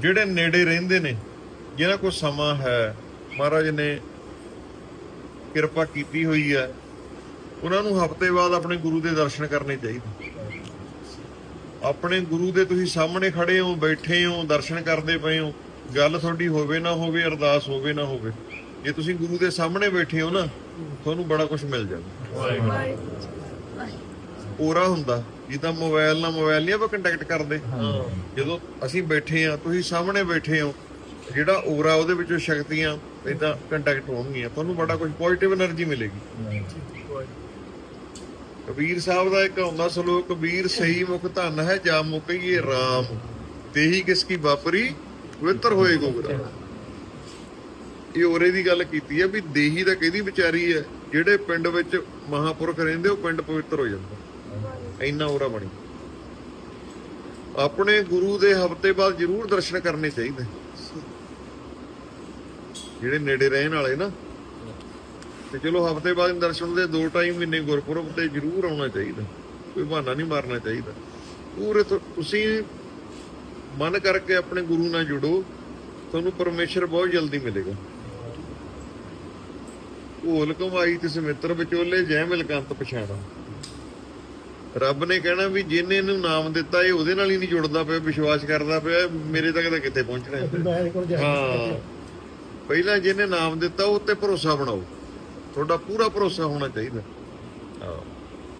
ਜਿਹੜੇ ਨੇੜੇ ਰਹਿੰਦੇ ਨੇ ਜਿਹਨਾਂ ਕੋਲ ਸਮਾਂ ਹੈ ਮਹਾਰਾਜ ਨੇ ਕਿਰਪਾ ਕੀਤੀ ਹੋਈ ਹੈ ਉਹਨਾਂ ਨੂੰ ਹਫ਼ਤੇ ਬਾਅਦ ਆਪਣੇ ਗੁਰੂ ਦੇ ਦਰਸ਼ਨ ਕਰਨੇ ਚਾਹੀਦੇ। ਆਪਣੇ ਗੁਰੂ ਦੇ ਤੁਸੀਂ ਸਾਹਮਣੇ ਖੜੇ ਹੋ ਬੈਠੇ ਹੋ ਦਰਸ਼ਨ ਕਰਦੇ ਪਏ ਹੋ ਗੱਲ ਤੁਹਾਡੀ ਹੋਵੇ ਨਾ ਹੋਵੇ ਅਰਦਾਸ ਹੋਵੇ ਨਾ ਹੋਵੇ ਜੇ ਤੁਸੀਂ ਗੁਰੂ ਦੇ ਸਾਹਮਣੇ ਬੈਠੇ ਹੋ ਨਾ ਤੁਹਾਨੂੰ ਬੜਾ ਕੁਝ ਮਿਲ ਜਾਂਦਾ ਔਰਾ ਹੁੰਦਾ। ਜਿੱਦਾਂ ਮੋਬਾਈਲ ਨਾਲ ਮੋਬਾਈਲ ਨਹੀਂ ਆਪਾਂ ਕੰਟੈਕਟ ਕਰਦੇ। ਜਦੋਂ ਅਸੀਂ ਬੈਠੇ ਆ ਤੁਸੀਂ ਸਾਹਮਣੇ ਬੈਠੇ ਹੋ ਜਿਹੜਾ ਔਰਾ ਉਹਦੇ ਵਿੱਚੋਂ ਸ਼ਕਤੀਆਂ ਇਦਾਂ ਕੰਟੈਕਟ ਹੋਣਗੀਆਂ। ਤੁਹਾਨੂੰ ਬੜਾ ਕੁਝ ਪੋਜ਼ਿਟਿਵ એનર્ਜੀ ਮਿਲੇਗੀ। ਕਬੀਰ ਸਾਹਿਬ ਦਾ ਇੱਕ ਹੁੰਦਾ ਸਲੋਕ ਕਬੀਰ ਸਹੀ ਮੁਖ ਧਨ ਹੈ ਜਾ ਮੁਕਈਏ RAM ਤੇਹੀ ਕਿਸ ਕੀ ਵਾਪਰੀ? ਪਵਿੱਤਰ ਹੋਏ ਗੋਗਰਾ ਇਹ ਔਰੇ ਦੀ ਗੱਲ ਕੀਤੀ ਹੈ ਵੀ ਦੇਹੀ ਦਾ ਕਿਹਦੀ ਵਿਚਾਰੀ ਹੈ? ਜਿਹੜੇ ਪਿੰਡ ਵਿੱਚ ਮਹਾਪੁਰਖ ਰਹਿੰਦੇ ਉਹ ਪਿੰਡ ਪਵਿੱਤਰ ਹੋ ਜਾਂਦਾ। ਇੰਨਾ ਔਰਾ ਬਣੀ। ਆਪਣੇ ਗੁਰੂ ਦੇ ਹਫ਼ਤੇ ਬਾਅਦ ਜ਼ਰੂਰ ਦਰਸ਼ਨ ਕਰਨੇ ਚਾਹੀਦੇ। ਜਿਹੜੇ ਨੇੜੇ ਰਹਿਣ ਵਾਲੇ ਨਾ। ਤੇ ਚਲੋ ਹਫ਼ਤੇ ਬਾਅਦ ਦਰਸ਼ਨ ਦੇ ਦੋ ਟਾਈਮ ਮਹੀਨੇ ਗੁਰਪੁਰਬ ਤੇ ਜ਼ਰੂਰ ਆਉਣਾ ਚਾਹੀਦਾ। ਕੋਈ ਬਹਾਨਾ ਨਹੀਂ ਮਾਰਨਾ ਚਾਹੀਦਾ। ਪੂਰੇ ਤੁਸੀਂ ਮਨ ਕਰਕੇ ਆਪਣੇ ਗੁਰੂ ਨਾਲ ਜੁੜੋ, ਤੁਹਾਨੂੰ ਪਰਮੇਸ਼ਰ ਬਹੁਤ ਜਲਦੀ ਮਿਲੇਗਾ। ਭੋਲ ਕਮਾਈ ਤੇ ਸਮਿੱਤਰ ਵਿਚੋਲੇ ਜੈ ਮਿਲਕੰਤ ਪਛਾਣਾ। ਰੱਬ ਨੇ ਕਹਿਣਾ ਵੀ ਜਿਹਨੇ ਇਹਨੂੰ ਨਾਮ ਦਿੱਤਾ ਇਹ ਉਹਦੇ ਨਾਲ ਹੀ ਨਹੀਂ ਜੁੜਦਾ ਪਿਆ ਵਿਸ਼ਵਾਸ ਕਰਦਾ ਪਿਆ ਮੇਰੇ ਤੱਕ ਤਾਂ ਕਿੱਥੇ ਪਹੁੰਚਣਾ ਹੈ? ਹਾਂ ਪਹਿਲਾਂ ਜਿਹਨੇ ਨਾਮ ਦਿੱਤਾ ਉਹ ਤੇ ਭਰੋਸਾ ਬਣਾਓ। ਤੁਹਾਡਾ ਪੂਰਾ ਭਰੋਸਾ ਹੋਣਾ ਚਾਹੀਦਾ। ਹਾਂ।